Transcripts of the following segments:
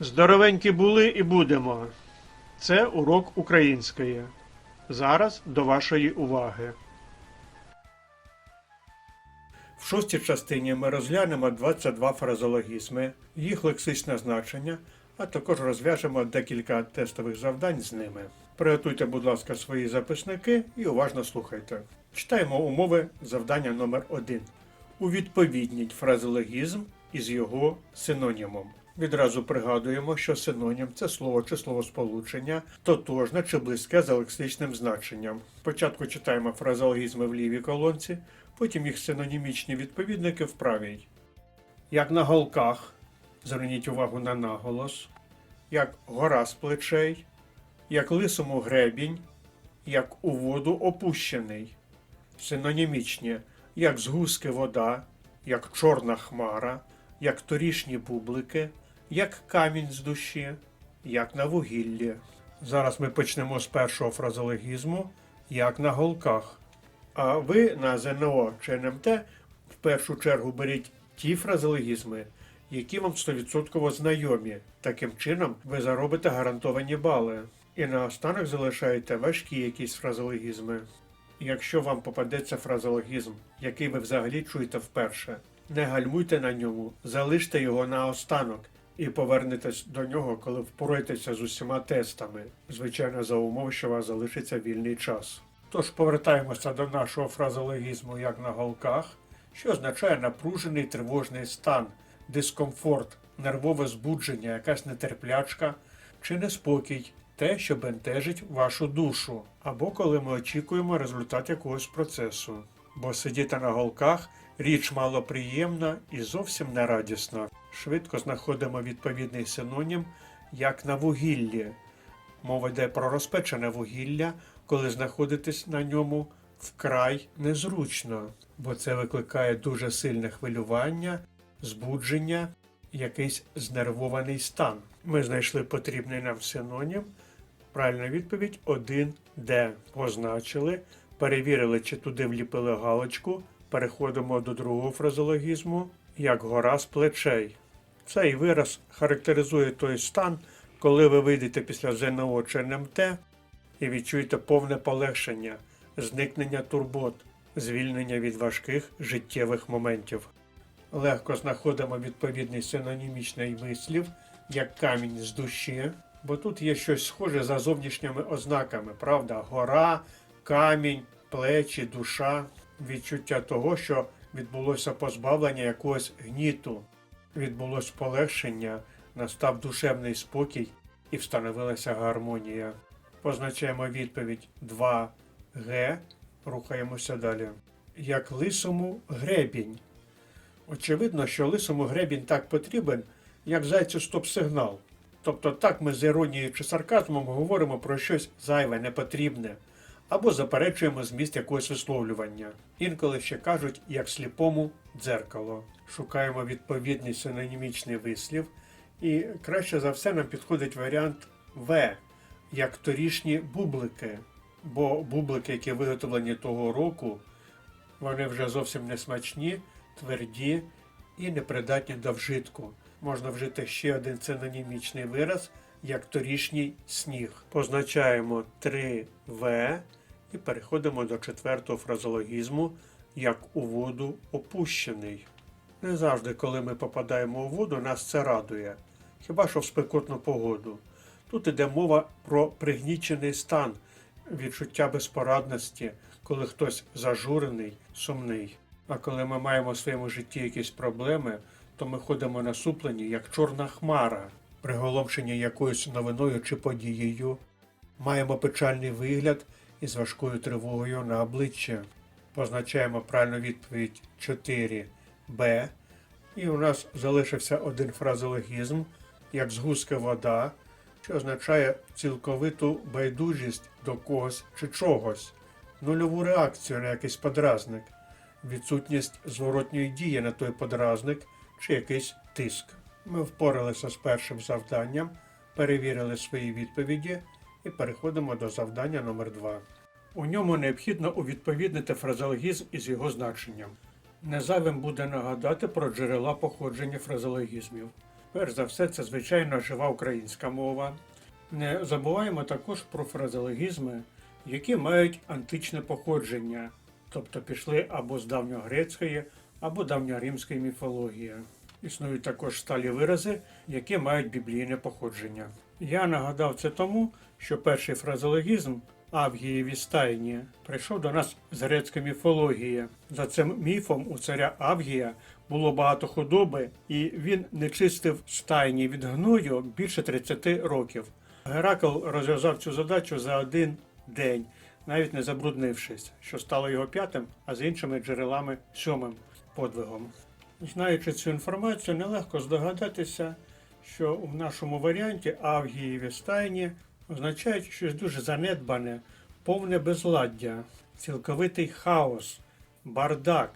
Здоровенькі були і будемо. Це урок української. Зараз до вашої уваги. В шостій частині ми розглянемо 22 фразологізми, їх лексичне значення, а також розв'яжемо декілька тестових завдань з ними. Приготуйте, будь ласка, свої записники і уважно слухайте. Читаємо умови завдання номер 1 Увідповідніть фразологізм із його синонімом. Відразу пригадуємо, що синонім це слово чи словосполучення, тотожне чи близьке за лексичним значенням. Спочатку читаємо фразологізми в лівій колонці, потім їх синонімічні відповідники в правій. Як на голках, зверніть увагу на наголос, як гора з плечей, як лисому гребінь, як у воду опущений. Синонімічні, як з гуски вода, як чорна хмара, як торішні бублики, як камінь з душі, як на вугіллі. Зараз ми почнемо з першого фразологізму, як на голках. А ви на ЗНО чи НМТ в першу чергу беріть ті фразологізми, які вам 100% знайомі. Таким чином ви заробите гарантовані бали. І наостанок залишаєте важкі якісь фразологізми. Якщо вам попадеться фразологізм, який ви взагалі чуєте вперше, не гальмуйте на ньому, залиште його на останок і повернетесь до нього, коли впораєтеся з усіма тестами, звичайно, за умови, що у вас залишиться вільний час. Тож повертаємося до нашого фразологізму як на голках, що означає напружений тривожний стан, дискомфорт, нервове збудження, якась нетерплячка чи неспокій, те, що бентежить вашу душу, або коли ми очікуємо результат якогось процесу. Бо сидіти на голках річ малоприємна і зовсім не радісна. Швидко знаходимо відповідний синонім як на вугіллі. Мова йде про розпечене вугілля, коли знаходитесь на ньому вкрай незручно, бо це викликає дуже сильне хвилювання, збудження, якийсь знервований стан. Ми знайшли потрібний нам синонім. Правильна відповідь 1D. Позначили, перевірили, чи туди вліпили галочку. Переходимо до другого фразологізму, як гора з плечей. Цей вираз характеризує той стан, коли ви вийдете після ЗНО чи НМТ і відчуєте повне полегшення, зникнення турбот, звільнення від важких життєвих моментів. Легко знаходимо відповідний синонімічний вислів, як камінь з душі, бо тут є щось схоже за зовнішніми ознаками, правда? Гора, камінь, плечі, душа, відчуття того, що відбулося позбавлення якогось гніту, відбулось полегшення, настав душевний спокій і встановилася гармонія. Позначаємо відповідь 2Г, рухаємося далі. Як лисому гребінь. Очевидно, що лисому гребінь так потрібен, як зайцю стоп-сигнал. Тобто так ми з іронією чи сарказмом говоримо про щось зайве, непотрібне, або заперечуємо зміст якогось висловлювання. Інколи ще кажуть, як сліпому дзеркало. Шукаємо відповідний синонімічний вислів, і краще за все нам підходить варіант В, як торішні бублики. Бо бублики, які виготовлені того року, вони вже зовсім не смачні, тверді і непридатні до вжитку. Можна вжити ще один синонімічний вираз, як торішній сніг. Позначаємо 3В і переходимо до четвертого фразологізму, як у воду опущений. Не завжди, коли ми попадаємо у воду, нас це радує, хіба що в спекотну погоду. Тут іде мова про пригнічений стан, відчуття безпорадності, коли хтось зажурений, сумний. А коли ми маємо в своєму житті якісь проблеми, то ми ходимо насуплені, як чорна хмара, приголомшені якоюсь новиною чи подією, маємо печальний вигляд із важкою тривогою на обличчі. Позначаємо правильну відповідь 4Б. І у нас залишився один фразологізм, як згустка вода, що означає цілковиту байдужість до когось чи чогось, нульову реакцію на якийсь подразник, відсутність зворотньої дії на той подразник чи якийсь тиск. Ми впоралися з першим завданням, перевірили свої відповіді і переходимо до завдання номер 2 У ньому необхідно увідповіднити фразеологізм із його значенням. Незайвим буде нагадати про джерела походження фразеологізмів. Перш за все, це звичайно жива українська мова. Не забуваємо також про фразеологізми, які мають античне походження, тобто пішли або з давньогрецької, або давньоримської міфології. Існують також сталі вирази, які мають біблійне походження. Я нагадав це тому, що перший фразеологізм Авгієві стайні прийшов до нас з грецької міфології. За цим міфом у царя Авгія було багато худоби, і він не чистив стайні від гною більше 30 років. Геракл розв'язав цю задачу за один день, навіть не забруднившись, що стало його п'ятим, а з іншими джерелами сьомим подвигом. Знаючи цю інформацію, нелегко здогадатися, що в нашому варіанті Авгієві стайні означають щось дуже занедбане, повне безладдя, цілковитий хаос, бардак,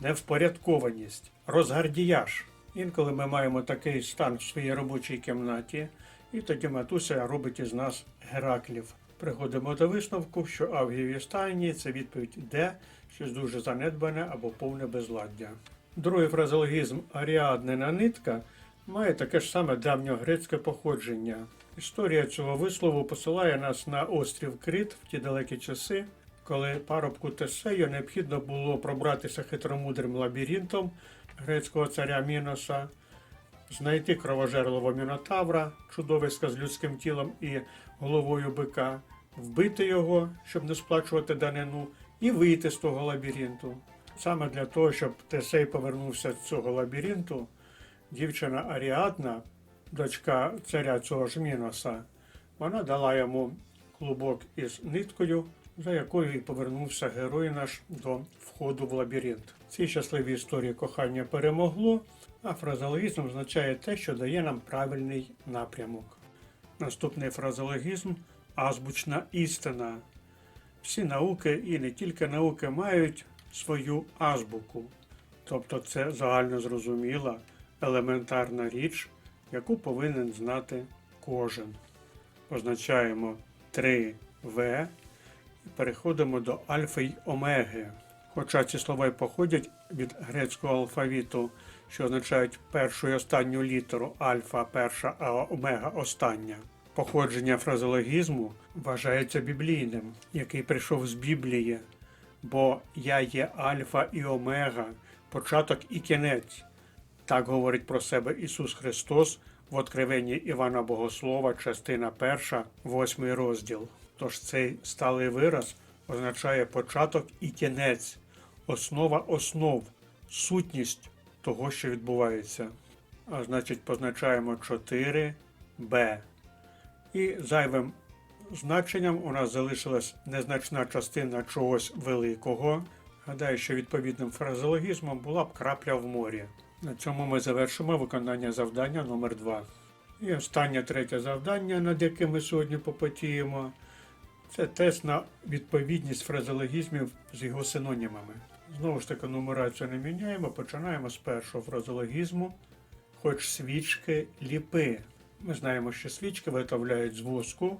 невпорядкованість, розгардіяж. Інколи ми маємо такий стан в своїй робочій кімнаті, і тоді матуся робить із нас Гераклів. Приходимо до висновку, що Авгієві стайні це відповідь де щось дуже занедбане або повне безладдя. Другий фразеологізм аріаднена нитка має таке ж саме давньогрецьке походження. Історія цього вислову посилає нас на острів Крит в ті далекі часи, коли парубку Тесею необхідно було пробратися хитромудрим лабіринтом грецького царя Міноса, знайти кровожерливого мінотавра, чудовиська з людським тілом і головою бика, вбити його, щоб не сплачувати данину, і вийти з того лабіринту. Саме для того, щоб Тесей повернувся з цього лабіринту, дівчина Аріадна, дочка царя цього ж Міноса, вона дала йому клубок із ниткою, за якою і повернувся герой наш до входу в лабіринт. В цій щасливій історії кохання перемогло, а фразеологізм означає те, що дає нам правильний напрямок. Наступний фразеологізм азбучна істина. Всі науки і не тільки науки мають свою азбуку, тобто це загально зрозуміла елементарна річ, яку повинен знати кожен. Позначаємо 3В і переходимо до альфа й омеги. Хоча ці слова й походять від грецького алфавіту, що означають першу і останню літеру альфа перша, а омега остання. Походження фразеологізму вважається біблійним, який прийшов з Біблії, бо я є альфа і омега, початок і кінець. Так говорить про себе Ісус Христос в Откровенні Івана Богослова, частина 1, 8 розділ. Тож цей сталий вираз означає початок і кінець, основа основ, сутність того, що відбувається. А значить, позначаємо 4Б. І зайвим значенням у нас залишилась незначна частина чогось великого. Гадаю, що відповідним фразеологізмом була б крапля в морі. На цьому ми завершимо виконання завдання номер 2 І останнє третє завдання, над яким ми сьогодні попотіємо, це тест на відповідність фразеологізмів з його синонімами. Знову ж таки, нумерацію не міняємо, починаємо з першого фразеологізму, хоч свічки ліпи. Ми знаємо, що свічки виготовляють з воску,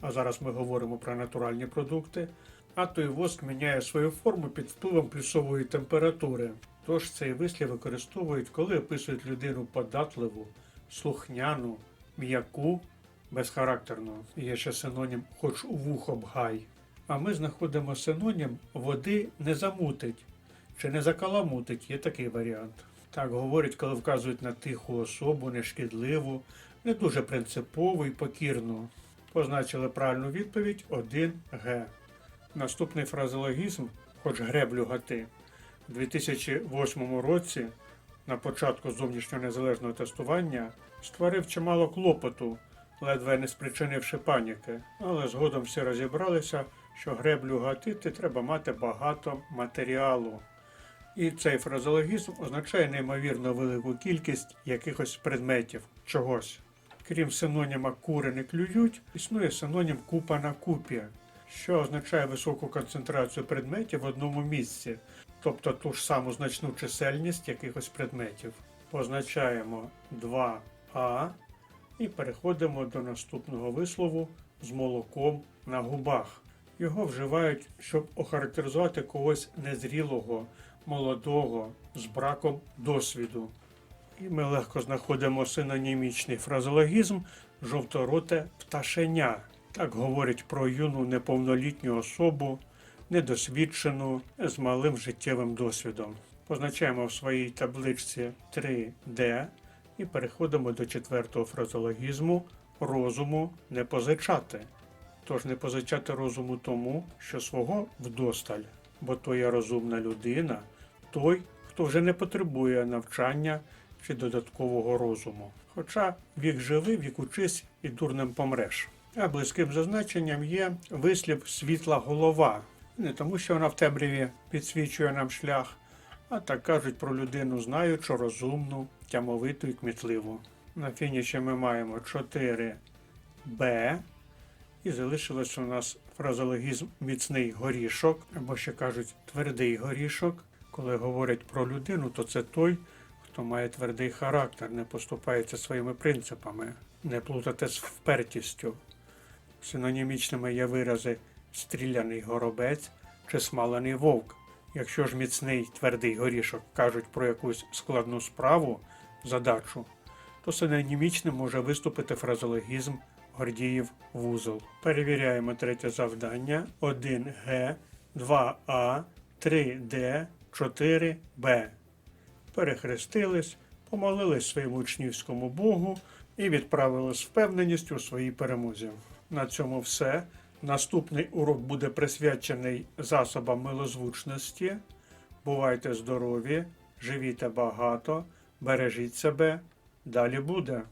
а зараз ми говоримо про натуральні продукти. А той воск міняє свою форму під впливом плюсової температури. Тож цей вислів використовують, коли описують людину податливу, слухняну, м'яку, безхарактерну. Є ще синонім хоч у вухо бгай. А ми знаходимо синонім води не замутить чи не закаламутить, є такий варіант. Так говорять, коли вказують на тиху особу, нешкідливу, не дуже принципову і покірну. Позначили правильну відповідь 1Г. Наступний фразеологізм, хоч греблю гати, у 2008 році, на початку зовнішнього незалежного тестування, створив чимало клопоту, ледве не спричинивши паніки. Але згодом всі розібралися, що греблю гатити треба мати багато матеріалу. І цей фразеологізм означає неймовірно велику кількість якихось предметів, чогось. Крім синоніма кури не клюють, існує синонім купа на купі, що означає високу концентрацію предметів в одному місці, тобто ту ж саму значну чисельність якихось предметів. Позначаємо 2А і переходимо до наступного вислову з молоком на губах. Його вживають, щоб охарактеризувати когось незрілого, молодого, з браком досвіду. І ми легко знаходимо синонімічний фразологізм жовтороте пташеня. Так говорять про юну неповнолітню особу, недосвідчену з малим життєвим досвідом. Позначаємо в своїй табличці 3D і переходимо до четвертого фразологізму розуму не позичати. Тож не позичати розуму тому, що свого вдосталь, бо то є розумна людина, той, хто вже не потребує навчання чи додаткового розуму. Хоча вік живи, вік учись і дурним помреш. А близьким зазначенням є вислів світла голова. Не тому, що вона в темряві підсвічує нам шлях, а так кажуть про людину знаючу, розумну, тямовиту і кмітливу. На фініші ми маємо 4 Б. І залишилось у нас фразологізм міцний горішок, або ще кажуть твердий горішок. Коли говорять про людину, то це той, хто має твердий характер, не поступається своїми принципами, не плутати з впертістю. Синонімічними є вирази стріляний горобець чи смалений вовк. Якщо ж міцний твердий горішок кажуть про якусь складну справу, задачу, то синонімічним може виступити фразологізм Гордіїв вузол. Перевіряємо третє завдання 1Г, 2А, 3Д, 4Б. Перехрестились, помолились своєму учнівському Богу і відправили з впевненістю у своїй перемозі. На цьому все. Наступний урок буде присвячений засобам милозвучності. Бувайте здорові, живіть багато, бережіть себе. Далі буде.